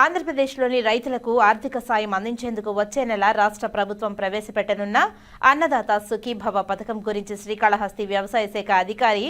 ఆంధ్రప్రదేశ్లోని రైతులకు ఆర్థిక సాయం అందించేందుకు వచ్చే నెల రాష్ట్ర ప్రభుత్వం ప్రవేశపెట్టనున్న అన్నదాత సుఖీభవ పథకం గురించి శ్రీకాళహస్తి వ్యవసాయ శాఖ అధికారి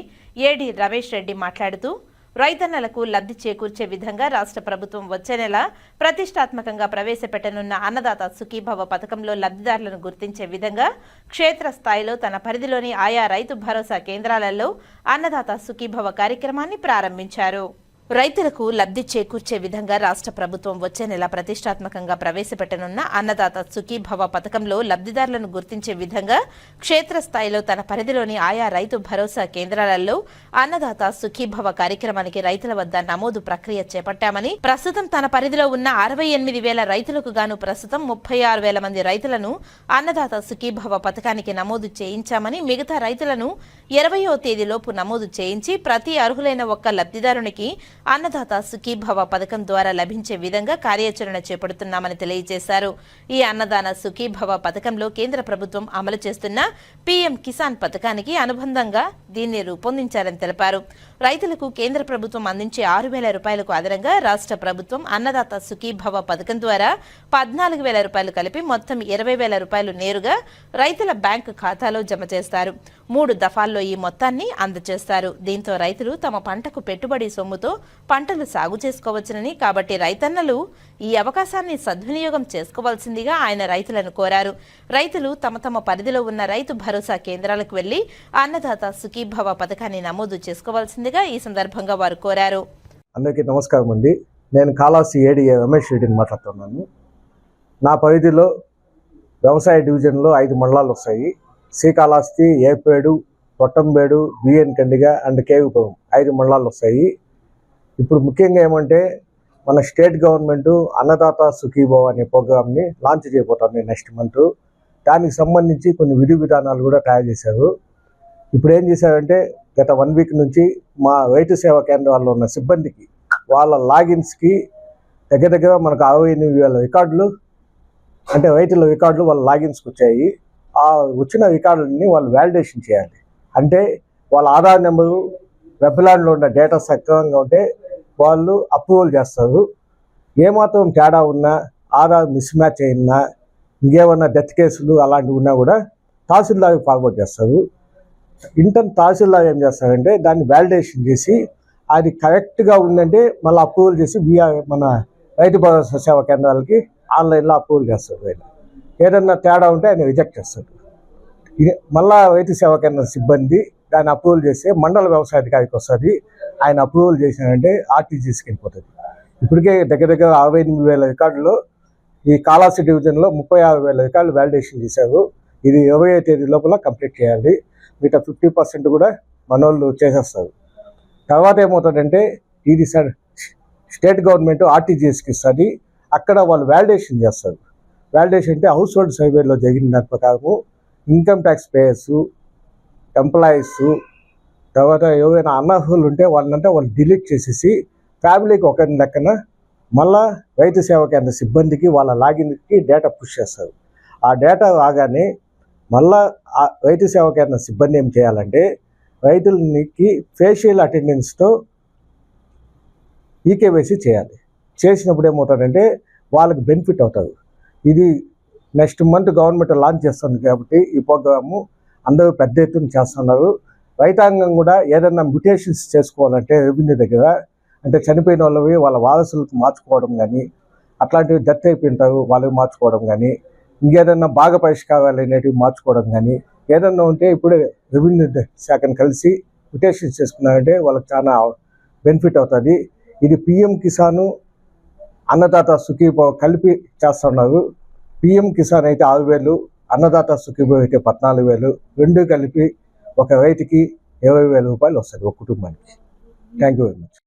ఏడి రమేష్ రెడ్డి మాట్లాడుతూ రైతన్నలకు లబ్ధి చేకూర్చే విధంగా రాష్ట్ర ప్రభుత్వం వచ్చే నెల ప్రతిష్టాత్మకంగా ప్రవేశపెట్టనున్న అన్నదాత సుఖీభవ పథకంలో లబ్ధిదారులను గుర్తించే విధంగా క్షేత్రస్థాయిలో తన పరిధిలోని ఆయా రైతు భరోసా కేంద్రాలలో అన్నదాత సుఖీభవ కార్యక్రమాన్ని ప్రారంభించారు. రైతులకు లబ్ధి చేకూర్చే విధంగా రాష్ట్ర ప్రభుత్వం వచ్చే నెల ప్రతిష్టాత్మకంగా ప్రవేశపెట్టనున్న అన్నదాత సుఖీభవ పథకంలో లబ్ధిదారులను గుర్తించే విధంగా క్షేత్రస్థాయిలో తన పరిధిలోని ఆయా రైతు భరోసా కేంద్రాలలో అన్నదాత సుఖీభవ కార్యక్రమానికి రైతుల వద్ద నమోదు ప్రక్రియ చేపట్టామని ప్రస్తుతం తన పరిధిలో ఉన్న అరవై ఎనిమిది వేల రైతులకు గాను ప్రస్తుతం ముప్పై ఆరు వేల మంది రైతులను అన్నదాత సుఖీభవ పథకానికి నమోదు చేయించామని మిగతా రైతులను ఇరవయో తేదీలోపు నమోదు చేయించి ప్రతి అర్హులైన ఒక్క లబ్ధిదారునికి అన్నదాత సుఖీభవ పథకం ద్వారా లభించే విధంగా కార్యాచరణ చేపడుతున్నామని తెలియజేశారు. ఈ అన్నదాన సుఖీభవ పథకంలో కేంద్ర ప్రభుత్వం అమలు చేస్తున్న పీఎం కిసాన్ పథకానికి అనుబంధంగా దీన్ని రూపొందించారని తెలిపారు. రైతులకు కేంద్ర ప్రభుత్వం అందించే ఆరు వేల రూపాయలకు అదనంగా రాష్ట్ర ప్రభుత్వం అన్నదాత సుఖీభవ పథకం ద్వారా పద్నాలుగు వేల రూపాయలు కలిపి మొత్తం ఇరవై వేల రూపాయలు నేరుగా రైతుల బ్యాంకు ఖాతాలో జమ చేస్తారు. మూడు దఫాల్లో ఈ మొత్తాన్ని అందజేస్తారు. దీంతో రైతులు తమ పంటకు పెట్టుబడి సొమ్ముతో పంటలు సాగు చేసుకోవచ్చునని. కాబట్టి రైతన్నలు ఈ అవకాశాన్ని సద్వినియోగం చేసుకోవాల్సిందిగా ఆయన రైతులను కోరారు. రైతులు తమ తమ పరిధిలో ఉన్న రైతు భరోసా కేంద్రాలకు వెళ్ళి అన్నదాత సుఖీభవ పథకాన్ని నమోదు చేసుకోవాల్సిందిగా ఈ సందర్భంగా వారు కోరారు. అందరికీ నమస్కారం అండి. నేను కాలాసి ఏడిఏ రమేష్ రెడ్డిని మాట్లాడుతున్నాను. నా పరిధిలో వ్యవసాయ డివిజన్లో ఐదు మండలాలు వస్తాయి. శ్రీకాళహస్తి ఏపేడు కొట్టంబేడు బిఎన్ కండిగ అండ్ కేవిపురం ఐదు మండలాలు వస్తాయి. ఇప్పుడు ముఖ్యంగా ఏమంటే మన స్టేట్ గవర్నమెంట్ అన్నదాత సుఖీభవ అనే ప్రోగ్రామ్ని లాంచ్ చేయబోతుంది నెక్స్ట్ మంత్ దానికి సంబంధించి కొన్ని విధి విధానాలు కూడా తయారు చేశారు. ఇప్పుడు ఏం చేశారంటే గత వన్ వీక్ నుంచి మా రైతు సేవా కేంద్రాల్లో ఉన్న సిబ్బందికి వాళ్ళ లాగిన్స్కి దగ్గర దగ్గర మనకు అరవై ఎనిమిది వేల రికార్డులు అంటే రైతుల రికార్డులు వాళ్ళ లాగిన్స్కి వచ్చాయి. ఆ వచ్చిన రికార్డులని వాళ్ళు వ్యాలిడేషన్ చేయాలి. అంటే వాళ్ళ ఆధార్ నెంబరు వెబ్లాండ్లో ఉన్న డేటా సక్రమంగా ఉంటే వాళ్ళు అప్రూవల్ చేస్తారు. ఏమాత్రం తేడా ఉన్నా ఆధార్ మిస్ మ్యాచ్ అయినా ఇంకేమన్నా డెత్ కేసులు అలాంటివి ఉన్నా కూడా తహసీల్దార్కి ఫార్వర్డ్ చేస్తారు. ఇంటర్ తహసీల్దార్ ఏం చేస్తారంటే దాన్ని వ్యాలిడేషన్ చేసి అది కరెక్ట్గా ఉందంటే మళ్ళీ అప్రూవల్ చేసి బీఆర్ మన రైతు భరోసా సేవా కేంద్రాలకి ఆన్లైన్లో అప్రూవల్ చేస్తారు ఆయన. ఏదన్నా తేడా ఉంటే ఆయన రిజెక్ట్ చేస్తారు. ఇది మళ్ళా రైతు సేవా కేంద్రం సిబ్బంది దాన్ని అప్రూవల్ చేస్తే మండల వ్యవసాయ అధికారికి వస్తుంది. ఆయన అప్రూవల్ చేసినారంటే ఆర్టీజీఎస్కి వెళ్ళిపోతుంది. ఇప్పటికే దగ్గర దగ్గర అరవై ఎనిమిది వేల రికార్డులో ఈ కాళాసి డివిజన్లో ముప్పై ఆరు వేల రికార్డులు వ్యాలిడేషన్ చేశారు. ఇది ఇరవై తేదీ లోపల కంప్లీట్ చేయాలి. మిగతా ఫిఫ్టీ పర్సెంట్ కూడా మనోళ్ళు చేసేస్తారు. తర్వాత ఏమవుతుందంటే ఇది సార్ స్టేట్ గవర్నమెంట్ ఆర్టీజీఎస్కి ఇస్తుంది. అక్కడ వాళ్ళు వ్యాలిడేషన్ చేస్తారు. వ్యాలిడేషన్ అంటే హౌస్ హోల్డ్ సర్వేలో జరిగిన దాని ప్రకారము ఇన్కమ్ ట్యాక్స్ పేయర్స్ ఎంప్లాయీస్ తర్వాత ఎవరైనా అనర్హులు ఉంటే వాళ్ళంతా వాళ్ళు డిలీట్ చేసేసి ఫ్యామిలీకి ఒక లెక్కన మళ్ళా రైతు సేవ కేంద్ర సిబ్బందికి వాళ్ళ లాగిన్కి డేటా పుష్ చేస్తారు. ఆ డేటా రాగానే మళ్ళా ఆ రైతు సేవ కేంద్ర సిబ్బంది ఏం చేయాలంటే రైతులకి ఫేషియల్ అటెండెన్స్తో ఈకేవైసీ చేయాలి. చేసినప్పుడు ఏమవుతారంటే వాళ్ళకి బెనిఫిట్ అవుతుంది ఇది నెక్స్ట్ మంత్ గవర్నమెంట్ లాంచ్ చేస్తుంది కాబట్టి ఈ ప్రోగ్రాము అందరూ పెద్ద ఎత్తున చేస్తున్నారు. రైతాంగం కూడా ఏదైనా మ్యుటేషన్స్ చేసుకోవాలంటే రెవెన్యూ దగ్గర అంటే చనిపోయిన వాళ్ళవి వాళ్ళ వారసులకు మార్చుకోవడం కానీ అట్లాంటివి డెత్ అయిపోయింటారు వాళ్ళవి మార్చుకోవడం కానీ ఇంకేదన్నా బాగా పరిష్కారాలు అనేటివి మార్చుకోవడం కానీ ఏదన్నా ఉంటే ఇప్పుడే రెవెన్యూ శాఖను కలిసి మ్యుటేషన్స్ చేసుకున్నారంటే వాళ్ళకి చాలా బెనిఫిట్ అవుతుంది. ఇది పిఎం కిసాను అన్నదాత సుఖీభావ కలిపి చేస్తున్నారు. పిఎం కిసాన్ అయితే ఆరు వేలు అన్నదాత సుఖీభావ అయితే పద్నాలుగు వేలు రెండు కలిపి ఒక రైతుకి ఇరవై వేల రూపాయలు వస్తుంది ఒక కుటుంబానికి. Thank you very much